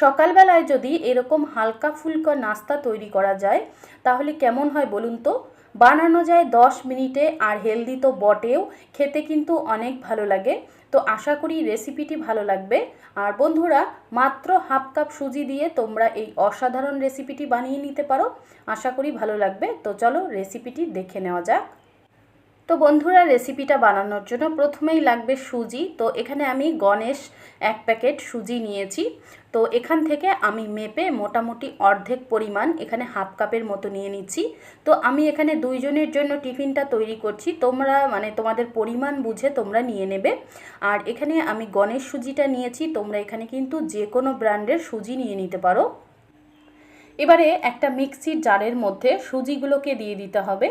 সকালবেলায় যদি এরকম হালকা ফুলকা নাস্তা তৈরি করা যায়, তাহলে কেমন হয় বলুন তো? বানানো যায় দশ মিনিটে আর হেলদি তো বটেও, খেতে কিন্তু অনেক ভালো লাগে। তো আশা করি রেসিপিটি ভালো লাগবে। আর বন্ধুরা, মাত্র হাফ কাপ সুজি দিয়ে তোমরা এই অসাধারণ রেসিপিটি বানিয়ে নিতে পারো। আশা করি ভালো লাগবে। তো চলো রেসিপিটি দেখে নেওয়া যাক। তো বন্ধুরা রেসিপিটা বানানোর জন্য প্রথমেই লাগবে সুজি। তো এখানে আমি গণেশ এক প্যাকেট সুজি নিয়েছি। তো এখান থেকে আমি মেপে মোটামুটি অর্ধেক পরিমাণ এখানে হাফ কাপের মতো নিয়ে নিচ্ছি। তো আমি এখানে দুইজনের জন্য টিফিনটা তৈরি করছি। তোমরা মানে তোমাদের পরিমাণ বুঝে তোমরা নিয়ে নেবে। আর এখানে আমি গণেশ সুজিটা নিয়েছি। তোমরা এখানে কিন্তু যে কোনো ব্র্যান্ডের সুজি নিয়ে নিতে পারো। এবারে একটা মিক্সির জারের মধ্যে সুজিগুলোকে দিয়ে দিতে হবে।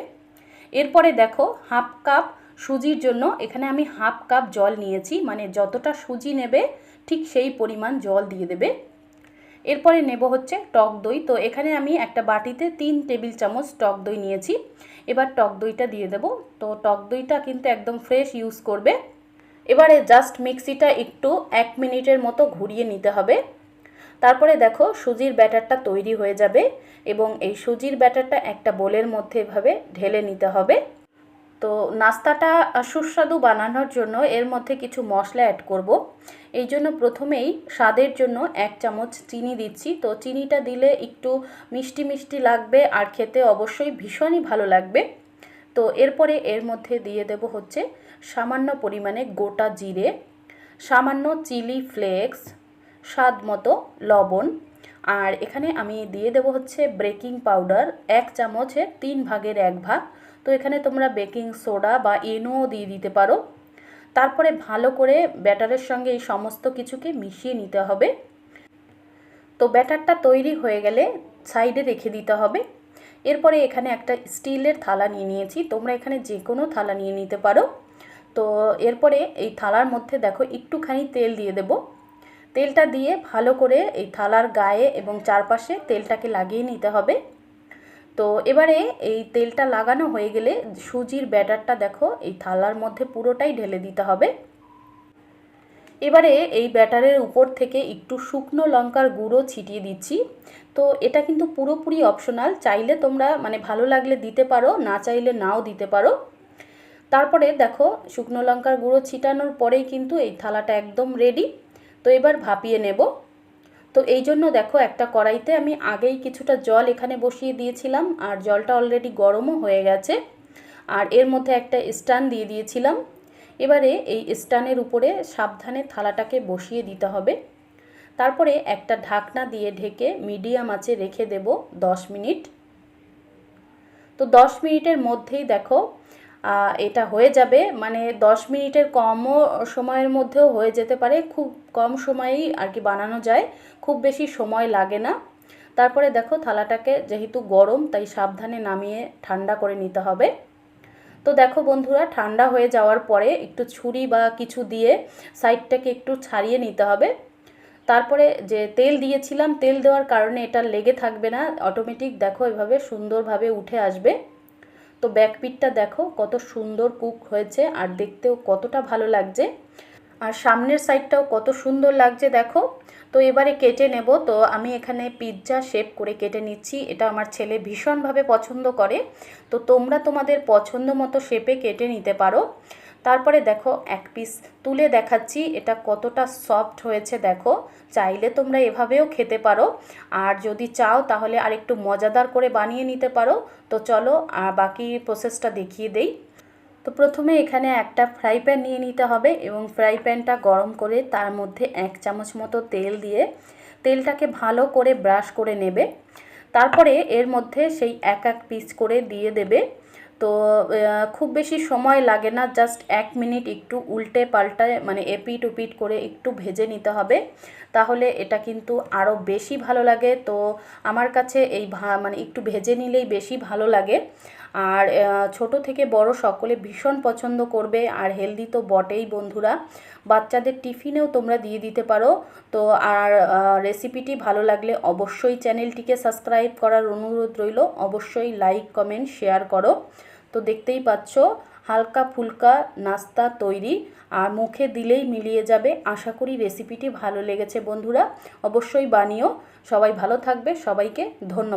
এরপরে দেখো হাফ কাপ সুজির জন্য এখানে আমি হাফ কাপ জল নিয়েছি মানে যতটা সুজি নেবে ঠিক সেই পরিমাণ জল দিয়ে দেবে। এরপরে নেব হচ্ছে টক দই, তো এখানে আমি একটা বাটিতে তিন টেবিল চামচ টক দই নিয়েছি। এবার টক দইটা দিয়ে দেব, তো টক দইটা কিন্তু একদম ফ্রেশ ইউজ করবে। এবারে জাস্ট মিক্সিটা একটু এক মিনিটের মতো ঘুরিয়ে নিতে হবে। তারপরে দেখো সুজির ব্যাটারটা তৈরি হয়ে যাবে এবং এই সুজির ব্যাটারটা একটা বোলের মধ্যে এভাবে ঢেলে নিতে হবে। তো নাস্তাটা সুস্বাদু বানানোর জন্য এর মধ্যে কিছু মশলা অ্যাড করব। এই জন্য প্রথমেই স্বাদের জন্য এক চামচ চিনি দিচ্ছি। তো চিনিটা দিলে একটু মিষ্টি মিষ্টি লাগবে আর খেতে অবশ্যই ভীষণই ভালো লাগবে। তো এরপরে এর মধ্যে দিয়ে দেব হচ্ছে সামান্য পরিমাণে গোটা জিরে, সামান্য চিলি ফ্লেক্স স্বাদ মতো লবণ। আর এখানে আমি দিয়ে দেব হচ্ছে বেকিং পাউডার, এক চামচের তিন ভাগের এক ভাগ। তো এখানে তোমরা বেকিং সোডা বা এনোও দিয়ে দিতে পারো। তারপরে ভালো করে ব্যাটারের সঙ্গে এই সমস্ত কিছুকে মিশিয়ে নিতে হবে। তো ব্যাটারটা তৈরি হয়ে গেলে সাইডে রেখে দিতে হবে। এরপরে এখানে একটা স্টিলের থালা নিয়ে নিয়েছি। তোমরা এখানে যে কোনো থালা নিয়ে নিতে পারো। তো এরপরে এই থালার মধ্যে দেখো একটুখানি তেল দিয়ে দেবো। তেলটা দিয়ে ভালো করে এই থালার গায়ে এবং চারপাশে তেলটাকে লাগিয়ে নিতে হবে। তো এবারে এই তেলটা লাগানো হয়ে গেলে সুজির ব্যাটারটা দেখো, এই থালার মধ্যে পুরোটাই ঢেলে দিতে হবে। এবারে এই ব্যাটারের উপর থেকে একটু শুকনো লঙ্কার গুঁড়ো ছিটিয়ে দিচ্ছি। তো এটা কিন্তু পুরোপুরি অপশনাল, চাইলে তোমরা মানে ভালো লাগলে দিতে পারো, না চাইলে নাও দিতে পারো। তারপরে দেখো, শুকনো লঙ্কার গুঁড়ো ছিটানোর পরেই কিন্তু এই থালাটা একদম রেডি তো এবার ভাপিয়ে নেব। তো এই জন্য দেখো একটা কড়াইতে আমি আগেই কিছুটা জল এখানে বসিয়ে দিয়েছিলাম, আর জলটা অলরেডি গরমও হয়ে গেছে। আর এর মধ্যে একটা স্টান দিয়ে দিয়েছিলাম। এবারে এই স্টানের উপরে সাবধানে থালাটাকে বসিয়ে দিতে হবে। তারপরে একটা ঢাকনা দিয়ে ঢেকে মিডিয়াম আঁচে রেখে দেব দশ মিনিট। তো দশ মিনিটের মধ্যেই দেখো এটা হয়ে যাবে। মানে দশ মিনিটের কমও সময়ের মধ্যেও হয়ে যেতে পারে। খুব কম সময়েই আর কি বানানো যায়। খুব বেশি সময় লাগে না। তারপরে দেখো থালাটাকে যেহেতু গরম, তাই সাবধানে নামিয়ে ঠান্ডা করে নিতে হবে। তো দেখো বন্ধুরা, ঠান্ডা হয়ে যাওয়ার পরে একটু ছুরি বা কিছু দিয়ে সাইডটাকে একটু ছাড়িয়ে নিতে হবে। তারপরে যে তেল দিয়েছিলাম, তেল দেওয়ার কারণে এটা লেগে থাকবে না। অটোমেটিক দেখো এভাবে সুন্দরভাবে উঠে আসবে। তো ব্যাকপিটটা দেখো, কত সুন্দর কুক হয়েছে আর দেখতেও কতটা ভালো লাগছে। আর সামনের সাইডটাও কত সুন্দর লাগছে দেখো। তো এবারে কেটে নেব, তো আমি এখানে পিৎজা শেপ করে কেটে নিচ্ছি। এটা আমার ছেলে ভীষণভাবে পছন্দ করে। তো তোমরা তোমাদের পছন্দ মতো শেপে কেটে নিতে পারো। তারপরে দেখো এক পিস তুলে দেখাচ্ছি, এটা কতটা সফট হয়েছে দেখো। চাইলে তোমরা এভাবেও খেতে পারো। আর যদি চাও তাহলে আর একটু মজাদার করে বানিয়ে নিতে পারো। তো চলো, আর বাকি প্রসেসটা দেখিয়ে দেই। তো প্রথমে এখানে একটা ফ্রাই প্যান নিয়ে নিতে হবে এবং ফ্রাই প্যানটা গরম করে তার মধ্যে এক চামচ মতো তেল দিয়ে তেলটাকে ভালো করে ব্রাশ করে নেবে। তারপরে এর মধ্যে সেই এক এক পিস করে দিয়ে দেবে। তো খুব বেশি সময় লাগে না জাস্ট এক মিনিট একটু উল্টে পাল্টায় মানে এপিট উপিট করে একটু ভেজে নিতে হবে। তাহলে এটা কিন্তু আরও বেশি ভালো লাগে। তো আমার কাছে এই ভা মানে একটু ভেজে নিলেই বেশি ভালো লাগে। আর ছোট থেকে বড় সকলে ভীষণ পছন্দ করবে, আর হেলদি তো বটেই বন্ধুরা। বাচ্চাদের টিফিনেও তোমরা দিয়ে দিতে পারো। তো আর রেসিপিটি ভালো লাগলে অবশ্যই চ্যানেলটিকে সাবস্ক্রাইব করার অনুরোধ রইল। অবশ্যই লাইক কমেন্ট শেয়ার করো। তো দেখতেই পাচ্ছ, হালকা ফুলকা নাস্তা তৈরি, আর মুখে দিলেই মিলিয়ে যাবে। আশা করি রেসিপিটি ভালো লেগেছে বন্ধুরা। অবশ্যই বানিও। সবাই ভালো থাকবে। সবাইকে ধন্যবাদ।